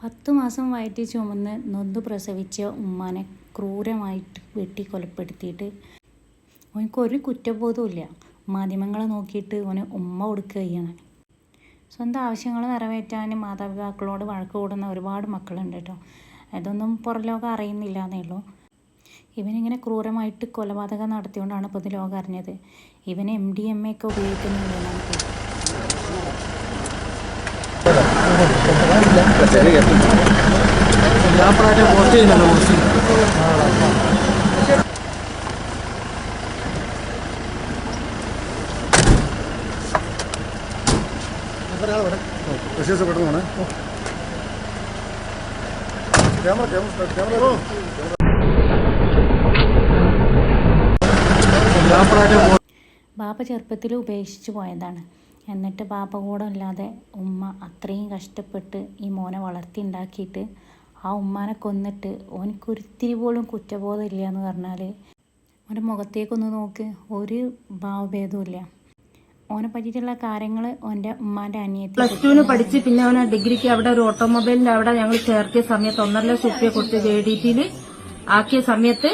പത്ത് മാസം വയറ്റി ചുമന്ന് നൊന്ത് പ്രസവിച്ച ഉമ്മാനെ ക്രൂരമായിട്ട് വെട്ടി കൊലപ്പെടുത്തിയിട്ട് ഓനക്ക് ഒരു കുറ്റബോധവുമില്ല. മാധ്യമങ്ങളെ നോക്കിയിട്ട് ഓന് ഉമ്മ കൊടുക്കുകയാണ്. സ്വന്തം ആവശ്യങ്ങൾ നിറവേറ്റാൻ മാതാപിതാക്കളോട് വഴക്ക് കൂടുന്ന ഒരുപാട് മക്കളുണ്ട് കേട്ടോ. അതൊന്നും പുറം ലോകം അറിയുന്നില്ല എന്നേ ഉള്ളൂ. ഇവനിങ്ങനെ ക്രൂരമായിട്ട് കൊലപാതകം നടത്തിയോണ്ടാണ് ഇപ്പോൾ ഇത് ലോകം അറിഞ്ഞത്. ഇവന് എം ഡി എം എ ഒക്കെ ഉപയോഗിക്കുന്നുണ്ടെന്നാണ് കേട്ടത് വ്യാപാരം പോസ്റ്റ് ചെയ്യുന്നുണ്ട് പോസ്റ്റ് വിശേഷം പെട്ടെന്നാണ് ക്യാമറ ക്യാമറ ക്യാമറ ബാപ്പ ചെറുപ്പത്തിൽ ഉപേക്ഷിച്ചു പോയതാണ്. എന്നിട്ട് ബാപ്പ കൂടെ ഇല്ലാതെ ഉമ്മ അത്രയും കഷ്ടപ്പെട്ട് ഈ മോനെ വളർത്തി ഉണ്ടാക്കിയിട്ട് ആ ഉമ്മാനെ കൊന്നിട്ട് ഓനിക്കൊരിത്തിരി പോലും കുറ്റബോധം ഇല്ല എന്ന് പറഞ്ഞാൽ ഓന്റെ മുഖത്തേക്കൊന്ന് നോക്ക് ഒരു ഭാവഭേദവും ഇല്ല ഓനെ പറ്റിയിട്ടുള്ള കാര്യങ്ങൾ ഓന്റെ ഉമ്മാന്റെ അനിയത്തി പ്ലസ് ടുവിന് പഠിച്ച് പിന്നെ അവനെ ഡിഗ്രിക്ക് അവിടെ ഒരു ഓട്ടോമൊബൈലിന്റെ അവിടെ ഞങ്ങൾ ചേർത്തിയ സമയത്ത് ഒന്നര ലക്ഷം റുപ്യ കൊടുത്ത് ജെ ഡി ടിയിൽ ആക്കിയ സമയത്ത്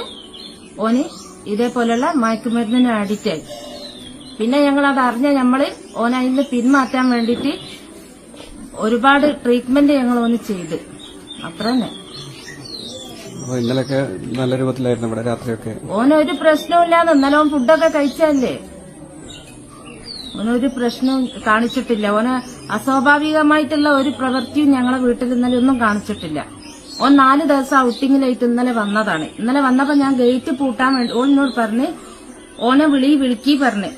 ഓന് ഇതേപോലെയുള്ള മയക്കുമരുന്നിന് അഡിക്റ്റ് ആയി. പിന്നെ ഞങ്ങൾ അത് അറിഞ്ഞ ഞമ്മൾ ഓനായിന്ന് പിന്മാറ്റാൻ വേണ്ടിയിട്ട് ഒരുപാട് ട്രീറ്റ്മെന്റ് ഞങ്ങൾ ഒന്ന് ചെയ്ത്. അത്ര തന്നെ ഇന്നലൊക്കെ നല്ല രൂപത്തിലായിരുന്നു ഇവിടെ രാത്രിയൊക്കെ. ഓനൊരു പ്രശ്നമില്ലാന്ന് ഇന്നലെ ഓൻ ഫുഡൊക്കെ കഴിച്ചല്ലേ ഓനൊരു പ്രശ്നവും കാണിച്ചിട്ടില്ല. ഓന് അസ്വാഭാവികമായിട്ടുള്ള ഒരു പ്രവൃത്തിയും ഞങ്ങളെ വീട്ടിൽ ഇന്നലെ ഒന്നും കാണിച്ചിട്ടില്ല. ഓൻ നാല് ദിവസം ഔട്ടിങ്ങിലായിട്ട് ഇന്നലെ വന്നതാണ്. ഇന്നലെ വന്നപ്പോ ഞാൻ ഗേറ്റ് പൂട്ടാൻ വേണ്ടി ഓനോട് പറഞ്ഞ് ഓനെ വിളി വിളിക്കി പറഞ്ഞ്.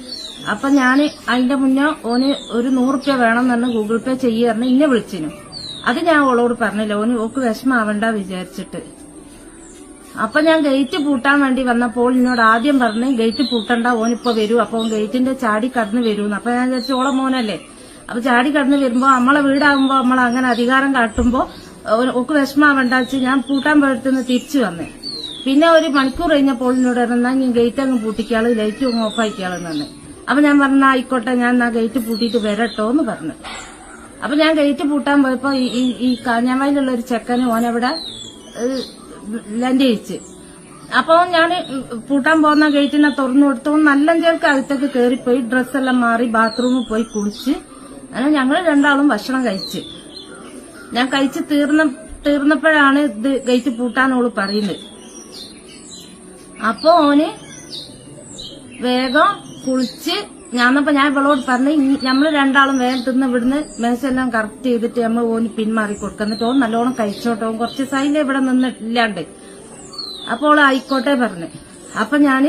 അപ്പൊ ഞാൻ അതിന്റെ മുന്നേ ഓന് ഒരു നൂറുപ്യ വേണം എന്ന് ഗൂഗിൾ പേ ചെയ്യാറിന് ഇന്നെ വിളിച്ചിനു. അത് ഞാൻ ഓളോട് പറഞ്ഞില്ല. ഓന് ഓക്ക് വിഷമാവണ്ട വിചാരിച്ചിട്ട്. അപ്പൊ ഞാൻ ഗേറ്റ് പൂട്ടാൻ വേണ്ടി വന്നപ്പോൾ എന്നോട് ആദ്യം പറഞ്ഞ് ഗേറ്റ് പൂട്ടണ്ട ഓനിപ്പോ വരൂ. അപ്പൊ ഗേറ്റിന്റെ ചാടി കടന്ന് വരൂന്ന്. അപ്പൊ ഞാൻ വിചാരിച്ചു ഓളെ മോനല്ലേ. അപ്പൊ ചാടി കടന്ന് വരുമ്പോ നമ്മളെ വീടാകുമ്പോ നമ്മൾ അങ്ങനെ അധികാരം കാട്ടുമ്പോ ഒക്കെ വിഷമാവണ്ട വെച്ച് ഞാൻ പൂട്ടാൻ പോയിട്ടൊന്ന് തിരിച്ചു വന്നേ. പിന്നെ ഒരു മണിക്കൂർ കഴിഞ്ഞപ്പോൾ എന്നോട് പറഞ്ഞാൽ ഞാൻ ഗേറ്റ് അങ്ങ് പൂട്ടിക്കാൾ ലൈറ്റ് ഓഫ് ആക്കിയാളെന്ന് തന്നെ അപ്പൊ ഞാൻ പറഞ്ഞ ആയിക്കോട്ടെ ഞാൻ ആ ഗേറ്റ് പൂട്ടിയിട്ട് വരട്ടോ എന്ന് പറഞ്ഞു. അപ്പൊ ഞാൻ ഗേറ്റ് പൂട്ടാൻ പോയപ്പോ ഈ- ഈ കാഞ്ഞാമയിലുള്ള ഒരു ചെക്കന് ഓനവിടെ ലാൻഡ് ചെയ്യിച്ച്. അപ്പൊ ഞാൻ പൂട്ടാൻ പോകുന്ന ഗേറ്റിനെ തുറന്നു കൊടുത്തു. നല്ല ചേർക്ക് അകത്തേക്ക് കയറിപ്പോയി ഡ്രസ്സെല്ലാം മാറി ബാത്റൂമിൽ പോയി കുളിച്ച്. അങ്ങനെ ഞങ്ങൾ രണ്ടാളും ഭക്ഷണം കഴിച്ച്. ഞാൻ കഴിച്ച് തീർന്ന തീർന്നപ്പോഴാണ് ഇത് ഗേറ്റ് പൂട്ടാനോൾ പറയുന്നത്. അപ്പൊ ഓന് വേഗം കുളിച്ച് ഞാന്നപ്പോ ഞാൻ ഇവളോട് പറഞ്ഞു നമ്മൾ രണ്ടാളും വേണ്ടുന്ന ഇവിടുന്ന് മേശെല്ലാം കറക്റ്റ് ചെയ്തിട്ട് നമ്മൾ ഓന് പിന്മാറി കൊടുക്കുക എന്നിട്ട് ഓൻ നല്ലോണം കഴിച്ചോട്ടെ. കുറച്ച് സൈലം ഇവിടെ നിന്നിട്ടില്ലാണ്ട്. അപ്പോൾ ആയിക്കോട്ടെ പറഞ്ഞു. അപ്പൊ ഞാൻ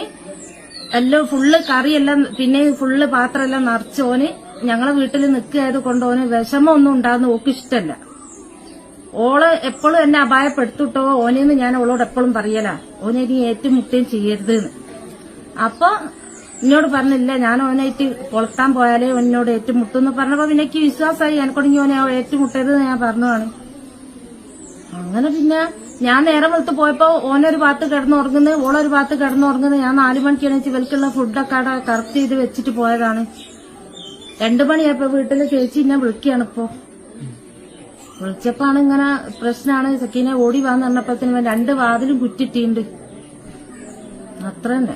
എല്ലാം ഫുള്ള് കറിയെല്ലാം പിന്നെ ഫുള്ള് പാത്രമെല്ലാം നിറച്ച് ഓന് ഞങ്ങളെ വീട്ടിൽ നിൽക്കുകയത് കൊണ്ട് ഓന് വിഷമം ഒന്നും ഉണ്ടാകുന്ന ഓക്ക് ഇഷ്ടമല്ല. ഓൾ എപ്പോഴും എന്നെ അപായപ്പെടുത്തിട്ടോ. ഓനെന്ന് ഞാൻ ഓളോട് എപ്പോഴും പറയലാ. ഓനെ ഇനി ഏറ്റുമുട്ടുകയും ചെയ്യരുതെന്ന്. അപ്പൊ എന്നോട് പറഞ്ഞില്ല ഞാൻ ഓനായിട്ട് കൊളുത്താൻ പോയാലേ ഓനോട് ഏറ്റുമുട്ടും എന്ന് പറഞ്ഞപ്പോ പിന്നെ എനിക്ക് വിശ്വാസമായി എനക്കൊണ്ട് ഇനി ഓനെ ഏറ്റുമുട്ടരുത് ഞാൻ പറഞ്ഞതാണ്. അങ്ങനെ പിന്നെ ഞാൻ നേരം വെളുത്ത് പോയപ്പോ ഓനൊരു ഭാഗത്ത് കിടന്നുറങ്ങുന്നത് ഓളൊരു ഭാഗത്ത് കിടന്നുറങ്ങുന്നത് ഞാൻ നാലു മണിക്ക് എണീച്ച് ഇവൽക്കുള്ള ഫുഡൊക്കെ അവിടെ കറക്റ്റ് ചെയ്ത് വെച്ചിട്ട് പോയതാണ്. രണ്ടു മണിയായപ്പോ വീട്ടിൽ ചേച്ചി എന്നെ വിളിക്കുകയാണ് ഇപ്പോ. വിളിച്ചപ്പോ ഇങ്ങനെ പ്രശ്നമാണ് സക്കീനെ ഓടി വാന്ന് പറഞ്ഞപ്പോഴത്തേനും രണ്ട് വാതിലും കുറ്റിട്ടുണ്ട് അത്ര തന്നെ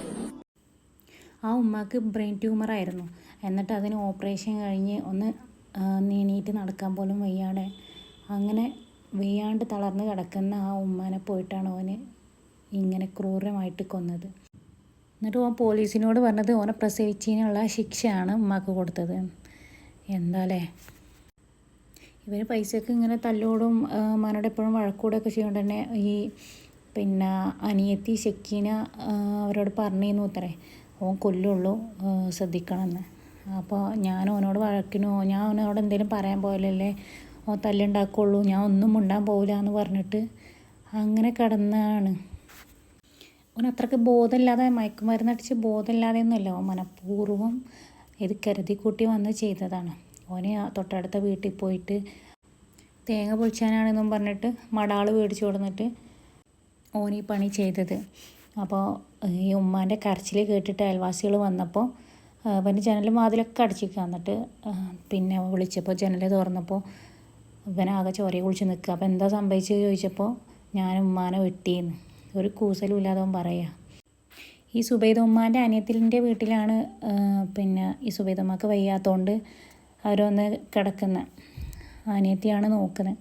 ആ ഉമ്മാക്ക് ബ്രെയിൻ ട്യൂമറായിരുന്നു എന്നിട്ട് അതിന് ഓപ്പറേഷൻ കഴിഞ്ഞ് ഒന്ന് നീണീറ്റ് നടക്കാൻ പോലും വയ്യാണ്ട് അങ്ങനെ വയ്യാണ്ട് തളർന്ന് കിടക്കുന്ന ആ ഉമ്മാനെ പോയിട്ടാണ് ഓന് ഇങ്ങനെ ക്രൂരമായിട്ട് കൊന്നത്. എന്നിട്ട് ഓൻ പോലീസിനോട് പറഞ്ഞത് ഓനെ പ്രസവിച്ചതിനുള്ള ശിക്ഷയാണ് ഉമ്മാക്ക് കൊടുത്തത്. എന്താലേ? ഇവർ പൈസക്ക് ഇങ്ങനെ തല്ലോടും മനോട് എപ്പോഴും വഴക്കൂടൊക്കെ ചെയ്യുകൊണ്ട് തന്നെ ഈ പിന്നെ അനിയത്തി ഷെക്കീന അവരോട് പറഞ്ഞിരുന്നു ഉത്തരേ ഓൻ കൊല്ലുള്ളൂ ശ്രദ്ധിക്കണമെന്ന്. അപ്പോൾ ഞാൻ ഓനോട് വഴക്കിനോ ഞാൻ ഓനോട് എന്തെങ്കിലും പറയാൻ പോയാലല്ലേ ഓ തല്ലുണ്ടാക്കുള്ളൂ ഞാൻ ഒന്നും മിണ്ടാൻ പോകില്ല എന്ന് പറഞ്ഞിട്ട് അങ്ങനെ കിടന്നാണ്. ഓൻ അത്രയ്ക്ക് ബോധമില്ലാതെ മയക്കുമരുന്നടിച്ച് ബോധമില്ലാതെയൊന്നുമല്ല ഓൻ മനഃപൂർവം ഇത് കരുതി കൂട്ടി വന്ന് ചെയ്തതാണ്. ഓനെ തൊട്ടടുത്ത വീട്ടിൽ പോയിട്ട് തേങ്ങ പൊളിച്ചാനാണെന്നും പറഞ്ഞിട്ട് മടാൾ മേടിച്ചു കൊടുന്നിട്ട് ഈ പണി ചെയ്തത്. അപ്പോൾ ഈ ഉമ്മാന്റെ കരച്ചിൽ കേട്ടിട്ട് അയൽവാസികൾ വന്നപ്പോൾ പിന്നെ ജനലും വാതിലൊക്കെ അടിച്ചിരിക്കുക എന്നിട്ട് പിന്നെ വിളിച്ചപ്പോൾ ജനൽ തുറന്നപ്പോൾ ഇവനാകെ ചോരയെ കുളിച്ച് നിൽക്കുക. അപ്പോൾ എന്താ സംഭവിച്ചത്? ചോദിച്ചപ്പോൾ ഞാൻ ഉമ്മാനെ വെട്ടിയെന്ന്. ഒരു കൂസലും ഇല്ലാതെ പറയുക. ഈ സുബൈദ ഉമ്മാന്റെ അനിയത്തിന്റെ വീട്ടിലാണ് പിന്നെ ഈ സുബൈദ ഉമ്മക്ക് വയ്യാത്തതുകൊണ്ട് അവരൊന്ന് കിടക്കുന്ന. അനിയത്തിയാണ് നോക്കുന്നത്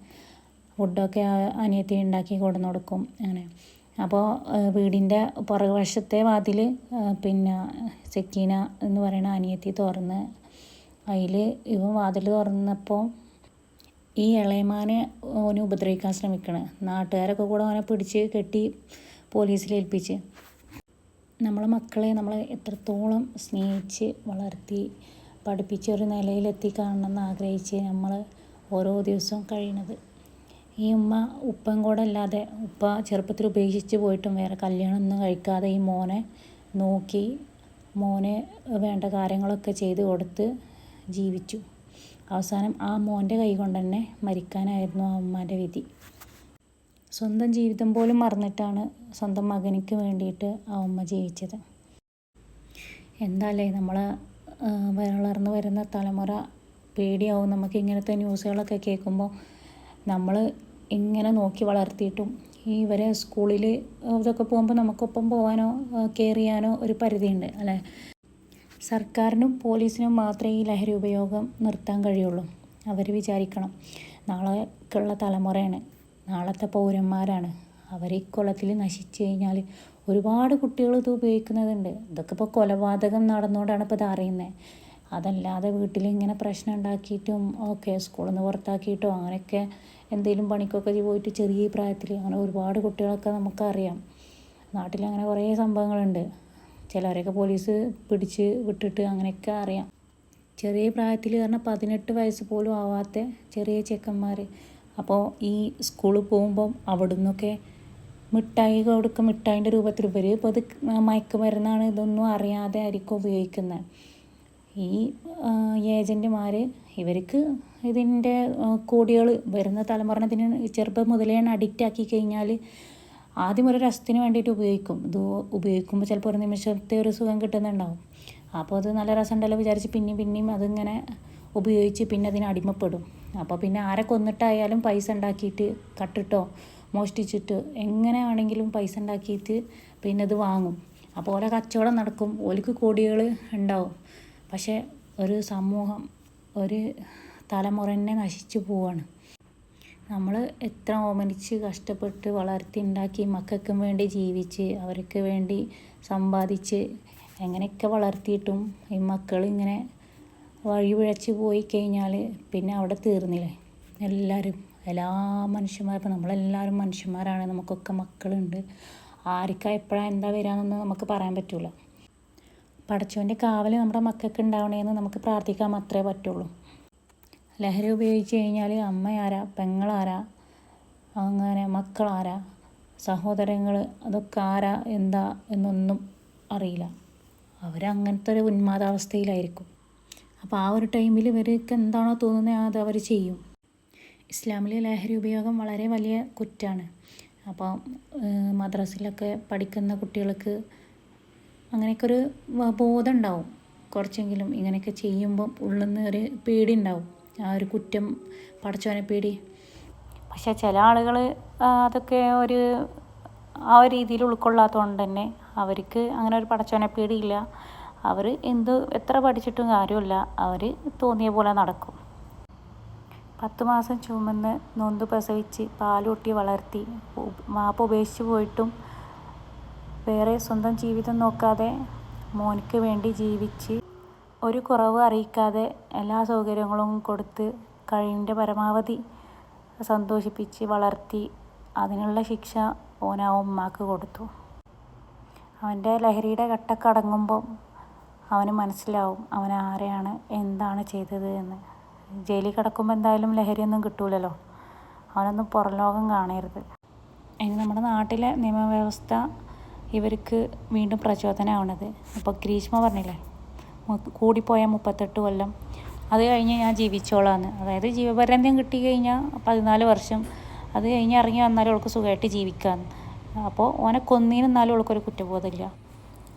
ഫുഡൊക്കെ അനിയത്തി ഉണ്ടാക്കി കൊണ്ടുവന്ന് കൊടുക്കും. അങ്ങനെ. അപ്പോൾ വീടിന്റെ പുറകുവശത്തെ വാതിൽ പിന്നെ സെക്കീന എന്ന് പറയുന്ന അനിയത്തി തുറന്ന് അതിൽ ഇവൻ വാതിൽ തുറന്നപ്പോൾ ഈ ഇളയമാനെ ഓന് ഉപദ്രവിക്കാൻ ശ്രമിക്കണേ. നാട്ടുകാരൊക്കെ കൂടെ അവനെ പിടിച്ച് കെട്ടി പോലീസിൽ ഏൽപ്പിച്ച്. നമ്മളെ മക്കളെ നമ്മൾ എത്രത്തോളം സ്നേഹിച്ച് വളർത്തി പഠിപ്പിച്ച ഒരു നിലയിലെത്തി കാണണമെന്ന് ആഗ്രഹിച്ച് നമ്മൾ ഓരോ ദിവസവും കഴിയണത് ഈ ഉമ്മ ഉപ്പയും കൂടെ അല്ലാതെ ഉപ്പ ചെറുപ്പത്തിൽ ഉപേക്ഷിച്ച് പോയിട്ടും വേറെ കല്യാണം ഒന്നും കഴിക്കാതെ ഈ മോനെ നോക്കി മോനെ വേണ്ട കാര്യങ്ങളൊക്കെ ചെയ്ത് കൊടുത്ത് ജീവിച്ചു. അവസാനം ആ മോന്റെ കൈ കൊണ്ട് തന്നെ മരിക്കാനായിരുന്നു ആ ഉമ്മാന്റെ വിധി. സ്വന്തം ജീവിതം പോലും മറന്നിട്ടാണ് സ്വന്തം മകനിക്ക് വേണ്ടിയിട്ട് ആ ഉമ്മ ജീവിച്ചത്. എന്താല്ലേ നമ്മൾ വളർന്നു വരുന്ന തലമുറ പേടിയാവും. നമുക്ക് ഇങ്ങനത്തെ ന്യൂസുകളൊക്കെ കേൾക്കുമ്പോൾ നമ്മൾ ഇങ്ങനെ നോക്കി വളർത്തിയിട്ടും ഇവരെ സ്കൂളിൽ ഇതൊക്കെ പോകുമ്പോൾ നമുക്കൊപ്പം പോകാനോ കെയർ ചെയ്യാനോ ഒരു പരിധിയുണ്ട് അല്ലേ? സർക്കാരിനും പോലീസിനും മാത്രമേ ഈ ലഹരി ഉപയോഗം നിർത്താൻ കഴിയുള്ളൂ. അവർ വിചാരിക്കണം നാളേക്കുള്ള തലമുറയാണ് നാളത്തെ പൗരന്മാരാണ്. അവർ ഈ കുളത്തിൽ നശിച്ചു കഴിഞ്ഞാൽ ഒരുപാട് കുട്ടികൾ ഇത് ഉപയോഗിക്കുന്നതുണ്ട്. ഇതൊക്കെ ഇപ്പോൾ കൊലപാതകം നടന്നുകൊണ്ടാണ് ഇപ്പോൾ ഇത് അറിയുന്നത് അതല്ലാതെ വീട്ടിൽ ഇങ്ങനെ പ്രശ്നം ഉണ്ടാക്കിയിട്ടും ഓക്കെ സ്കൂളിൽ നിന്ന് പുറത്താക്കിയിട്ടോ അങ്ങനെയൊക്കെ എന്തെങ്കിലും പണിക്കൊക്കെ പോയിട്ട് ചെറിയ പ്രായത്തിൽ അങ്ങനെ ഒരുപാട് കുട്ടികളൊക്കെ നമുക്കറിയാം. നാട്ടിൽ അങ്ങനെ കുറേ സംഭവങ്ങളുണ്ട്. ചിലവരെയൊക്കെ പോലീസ് പിടിച്ച് വിട്ടിട്ട് അങ്ങനെയൊക്കെ അറിയാം. ചെറിയ പ്രായത്തിൽ പറഞ്ഞാൽ പതിനെട്ട് വയസ്സ് പോലും ആവാത്ത ചെറിയ ചെക്കന്മാർ അപ്പോൾ ഈ സ്കൂളിൽ പോകുമ്പം അവിടെ നിന്നൊക്കെ മിഠായി കൊടുക്കുക മിഠായിന്റെ രൂപത്തിൽ ഇവർ ഇപ്പോൾ അത് മയക്കുമരുന്നാണ് ഇതൊന്നും അറിയാതെ ആയിരിക്കും ഉപയോഗിക്കുന്നത് ഈ ഏജന്റുമാർ ഇവർക്ക് ഇതിന്റെ കോടികൾ വരുന്ന തലമുറത്തിന് ചെറുപ്പം മുതലേ അഡിക്റ്റ് ആക്കി കഴിഞ്ഞാൽ ആദ്യം ഒരു രസത്തിന് വേണ്ടിയിട്ട് ഉപയോഗിക്കും. ഇത് ഉപയോഗിക്കുമ്പോൾ ചിലപ്പോൾ ഒരു നിമിഷത്തെ ഒരു സുഖം കിട്ടുന്നുണ്ടാവും. അപ്പോൾ അത് നല്ല രസമുണ്ടല്ലോ വിചാരിച്ച് പിന്നെയും പിന്നെയും അതിങ്ങനെ ഉപയോഗിച്ച് പിന്നെ അതിന് അടിമപ്പെടും. അപ്പോൾ പിന്നെ ആരെ കൊന്നിട്ടായാലും പൈസ ഉണ്ടാക്കിയിട്ട് കട്ടിട്ടോ മോഷ്ടിച്ചിട്ട് എങ്ങനെ ആണെങ്കിലും പൈസ ഉണ്ടാക്കിയിട്ട് പിന്നെ അത് വാങ്ങും. അപ്പോൾ ഓരോ കച്ചവടം നടക്കും. ഓലിക്ക് കോടികൾ ഉണ്ടാവും. പക്ഷേ ഒരു സമൂഹം ഒരു തലമുറ തന്നെ നശിച്ചു പോവാണ്. നമ്മൾ എത്ര ഓമനിച്ച് കഷ്ടപ്പെട്ട് വളർത്തി ഉണ്ടാക്കി മക്കൾക്കും വേണ്ടി ജീവിച്ച് അവർക്ക് വേണ്ടി സമ്പാദിച്ച് എങ്ങനെയൊക്കെ വളർത്തിയിട്ടും ഈ മക്കൾ ഇങ്ങനെ വഴിപിഴച്ച് പോയി കഴിഞ്ഞാൽ പിന്നെ അവിടെ തീർന്നില്ലേ? എല്ലാവരും എല്ലാ മനുഷ്യന്മാരും ഇപ്പം നമ്മളെല്ലാവരും മനുഷ്യന്മാരാണ് നമുക്കൊക്കെ മക്കളുണ്ട്. ആർക്കാ എപ്പോഴാണ് എന്താ വരാമെന്നൊന്നും നമുക്ക് പറയാൻ പറ്റില്ല പടച്ചോന്റെ കാവൽ നമ്മുടെ മക്കൾക്ക് ഉണ്ടാവണേന്ന് നമുക്ക് പ്രാർത്ഥിക്കാൻ മാത്രമേ പറ്റുള്ളൂ. ലഹരി ഉപയോഗിച്ച് കഴിഞ്ഞാൽ അമ്മയാരാ പെങ്ങളാരാ അങ്ങനെ മക്കളാരാ സഹോദരങ്ങൾ അതൊക്കെ ആരാ എന്താ എന്നൊന്നും അറിയില്ല. അവരങ്ങനത്തെ ഒരു ഉന്മാദാവസ്ഥയിലായിരിക്കും. അപ്പോൾ ആ ഒരു ടൈമിൽ ഇവർക്ക് എന്താണോ തോന്നുന്നത് അത് അവർ ചെയ്യും. ഇസ്ലാമിലെ ലഹരി ഉപയോഗം വളരെ വലിയ കുറ്റാണ്. അപ്പോൾ മദ്രസയിലൊക്കെ പഠിക്കുന്ന കുട്ടികൾക്ക് അങ്ങനെയൊക്കെ ഒരു ബോധം ഉണ്ടാവും കുറച്ചെങ്കിലും ഇങ്ങനെയൊക്കെ ചെയ്യുമ്പം ഉള്ളിൽ നിന്ന് ഒരു പേടി ഉണ്ടാവും ആ ഒരു കുറ്റം പടച്ചോനെ പേടി. പക്ഷെ ചില ആളുകൾ അതൊക്കെ ഒരു ആ ഒരു രീതിയിൽ ഉൾക്കൊള്ളാത്തതുകൊണ്ട് തന്നെ അവർക്ക് അങ്ങനെ ഒരു പടച്ചോനെ പേടിയില്ല. അവർ എന്ത് എത്ര പഠിച്ചിട്ടും കാര്യമില്ല. അവർ തോന്നിയ പോലെ നടക്കും. പത്ത് മാസം ചുമന്ന് നൊന്ത് പ്രസവിച്ച് പാലൂട്ടി വളർത്തി മാപ്പ് ഉപേക്ഷിച്ച് പോയിട്ടും വേറെ സ്വന്തം ജീവിതം നോക്കാതെ മോനിക്ക് വേണ്ടി ജീവിച്ച് ഒരു കുറവ് അറിയിക്കാതെ എല്ലാ സൗകര്യങ്ങളും കൊടുത്ത് കഴിവിന്റെ പരമാവധി സന്തോഷിപ്പിച്ച് വളർത്തി അതിനുള്ള ശിക്ഷ ഓൻ ഉമ്മാക്ക് കൊടുത്തു. അവന്റെ ലഹരിയുടെ ഘട്ടമൊക്കെ അടങ്ങുമ്പം അവന് മനസ്സിലാവും അവൻ ആരെയാണ് എന്താണ് ചെയ്തത് എന്ന്. ജയിലിൽ കിടക്കുമ്പോൾ എന്തായാലും ലഹരിയൊന്നും കിട്ടൂലല്ലോ. അവനൊന്നും പുറം ലോകം കാണരുത്. ഇനി നമ്മുടെ നാട്ടിലെ നിയമവ്യവസ്ഥ ഇവർക്ക് വീണ്ടും പ്രചോദനമാവണത് അപ്പോൾ ഗ്രീഷ്മ പറഞ്ഞില്ലേ കൂടിപ്പോയ മുപ്പത്തെട്ട് കൊല്ലം. അത് കഴിഞ്ഞ് ഞാൻ ജീവിച്ചോളാന്ന്. അതായത് ജീവപര്യന്തം കിട്ടി കഴിഞ്ഞാൽ പതിനാല് വർഷം. അത് കഴിഞ്ഞ് ഇറങ്ങി വന്നാലും അവൾക്ക് സുഖമായിട്ട് ജീവിക്കാമെന്ന് അപ്പോൾ ഓനെ കൊന്നീനെന്നാലും അവൾക്കൊരു കുറ്റബോധമില്ല.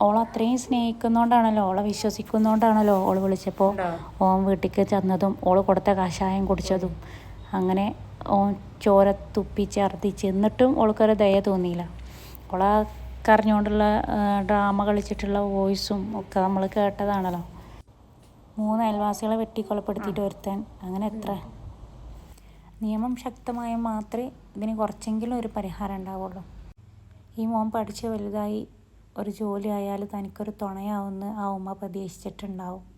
ഓൾ അത്രയും സ്നേഹിക്കുന്നതുകൊണ്ടാണല്ലോ ഓളെ വിശ്വസിക്കുന്നതുകൊണ്ടാണല്ലോ ഓൾ വിളിച്ചപ്പോൾ ഓൻ വീട്ടിലേക്ക് ചെന്നതും ഓൾ കൊടുത്ത കഷായം കുടിച്ചതും. അങ്ങനെ ഓൻ ചോര തുപ്പി ഛർദ്ദിച്ച് എന്നിട്ടും ഓൾക്കൊരു ദയ തോന്നിയില്ല. ഓളാ കരഞ്ഞുകൊണ്ടുള്ള ഡ്രാമ കളിച്ചിട്ടുള്ള വോയിസും ഒക്കെ നമ്മൾ കേട്ടതാണല്ലോ. മൂന്ന് അയൽവാസികളെ വെട്ടിക്കൊലപ്പെടുത്തിയിട്ട് ഒരുത്തൻ. അങ്ങനെ എത്ര? നിയമം ശക്തമായ മാത്രമേ ഇതിന് കുറച്ചെങ്കിലും ഒരു പരിഹാരം ഉണ്ടാവുള്ളൂ. ഈ മോൻ പഠിച്ച് വലുതായി ഒരു ജോലി ആയാൽ തനിക്കൊരു തുണയാവുമെന്ന് ആ ഉമ്മ പ്രതീക്ഷിച്ചിട്ടുണ്ടാവും.